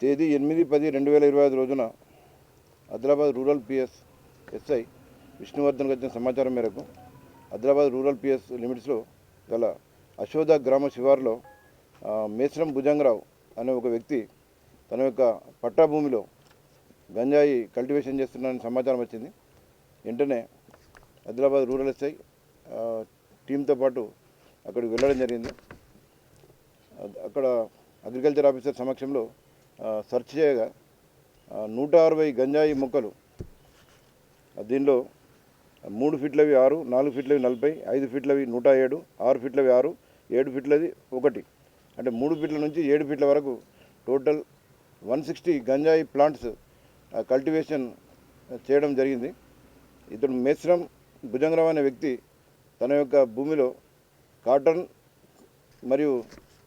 తేదీ ఎనిమిది పది రెండు వేల ఇరవై ఐదు రోజున ఆదిలాబాద్ రూరల్ పిఎస్ ఎస్ఐ విష్ణువర్ధన్కి వచ్చిన సమాచారం మేరకు ఆదిలాబాద్ రూరల్ పిఎస్ లిమిట్స్లో గల అశోద గ్రామ శివారులో మేసరం భుజంగరావు అనే ఒక వ్యక్తి తన యొక్క పట్టా భూమిలో గంజాయి కల్టివేషన్ చేస్తున్నారని సమాచారం వచ్చింది. వెంటనే ఆదిలాబాద్ రూరల్ ఎస్ఐ టీంతో పాటు అక్కడికి వెళ్ళడం జరిగింది. అక్కడ అగ్రికల్చర్ ఆఫీసర్ సమక్షంలో సెర్చ్ చేయగా నూట అరవై గంజాయి మొక్కలు దీనిలో మూడు ఫీట్లవి ఆరు నాలుగు ఫీట్లవి నలభై ఐదు ఫీట్లవి నూట ఏడు ఆరు ఫీట్లవి ఆరు ఏడు ఫీట్లది ఒకటి. అంటే మూడు ఫీట్ల నుంచి ఏడు ఫీట్ల వరకు total one sixty ganja plants cultivation చేయడం జరిగింది. ఇతడు మేశ్రం భుజంగరావు అనే వ్యక్తి తన యొక్క భూమిలో కాటన్ మరియు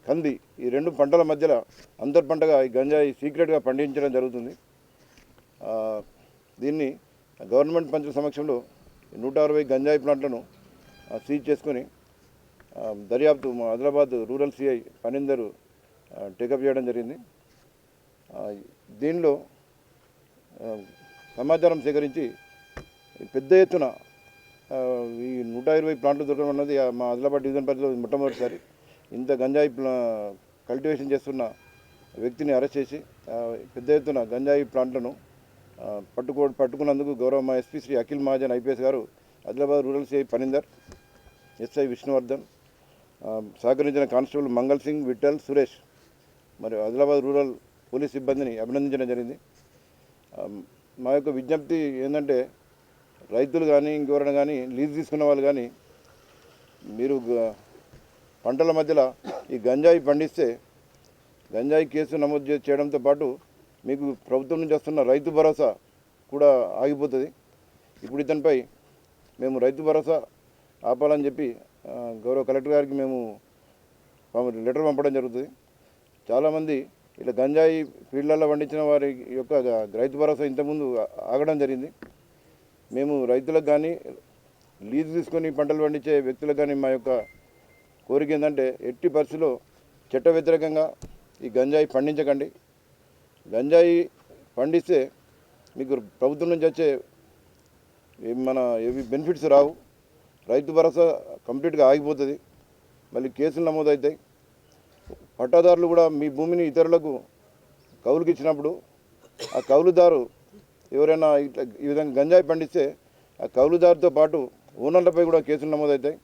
కంది ఈ రెండు పంటల మధ్యలో అంతర్ పంటగా ఈ గంజాయి సీక్రెట్గా పండించడం జరుగుతుంది. దీన్ని గవర్నమెంట్ పంచుల సమక్షంలో నూట అరవై గంజాయి ప్లాంట్లను సీజ్ చేసుకొని దర్యాప్తు మా Adilabad rural CI Phanindar take up చేయడం జరిగింది. దీనిలో సమాచారం సేకరించి పెద్ద ఎత్తున ఈ నూట ఇరవై ప్లాంట్లు దొరకడం అన్నది ఆ, మా ఆదిలాబాద్ డివిజన్ పరిధిలో మొట్టమొదటిసారి. ఇంత గంజాయి ప్లా కల్టివేషన్ చేస్తున్న వ్యక్తిని అరెస్ట్ చేసి పెద్ద ఎత్తున గంజాయి ప్లాంట్లను పట్టుకో పట్టుకున్నందుకు గౌరవ మా ఎస్పీ శ్రీ అఖిల్ మహాజన్ ఐపీఎస్ గారు Adilabad rural CI Phanindar SI Vishnuvardhan సహకరించిన కానిస్టేబుల్ మంగళ్ సింగ్ విఠల్ సురేష్ మరి ఆదిలాబాద్ రూరల్ పోలీస్ సిబ్బందిని అభినందించడం జరిగింది. మా యొక్క విజ్ఞప్తి ఏంటంటే రైతులు కానీ ఇంకెవరైనా కానీ లీజ్ తీసుకున్న వాళ్ళు కానీ మీరు పంటల మధ్యలో ఈ గంజాయి పండిస్తే గంజాయి కేసు నమోదు చేయడంతో పాటు మీకు ప్రభుత్వం నుంచి వస్తున్న రైతు భరోసా కూడా ఆగిపోతుంది. ఇప్పుడు ఇతనిపై మేము రైతు భరోసా ఆపాలని చెప్పి గౌరవ కలెక్టర్ గారికి మేము లెటర్ పంపడం జరుగుతుంది. చాలామంది ఇలా గంజాయి ఫీల్డ్లలో పండించిన వారి యొక్క రైతు భరోసా ఇంతకుముందు ఆగడం జరిగింది. మేము రైతులకు కానీ లీజు తీసుకొని పంటలు పండించే వ్యక్తులకు కానీ మా యొక్క కోరిక ఏంటంటే ఎట్టి పరిస్థితిలో చట్ట వ్యతిరేకంగా ఈ గంజాయి పండించకండి. గంజాయి పండిస్తే మీకు ప్రభుత్వం నుంచి వచ్చే ఏ మన ఏవి బెనిఫిట్స్ రావు. రైతు భరోసా కంప్లీట్గా ఆగిపోతుంది. మళ్ళీ కేసులు నమోదవుతాయి పట్టాదారులు కూడా మీ భూమిని ఇతరులకు కౌలుకి ఇచ్చినప్పుడు ఆ కౌలుదారు ఎవరైనా ఇట్లా ఈ విధంగా గంజాయి పండిస్తే ఆ కౌలుదారుతో పాటు ఓనర్లపై కూడా కేసులు నమోదవుతాయి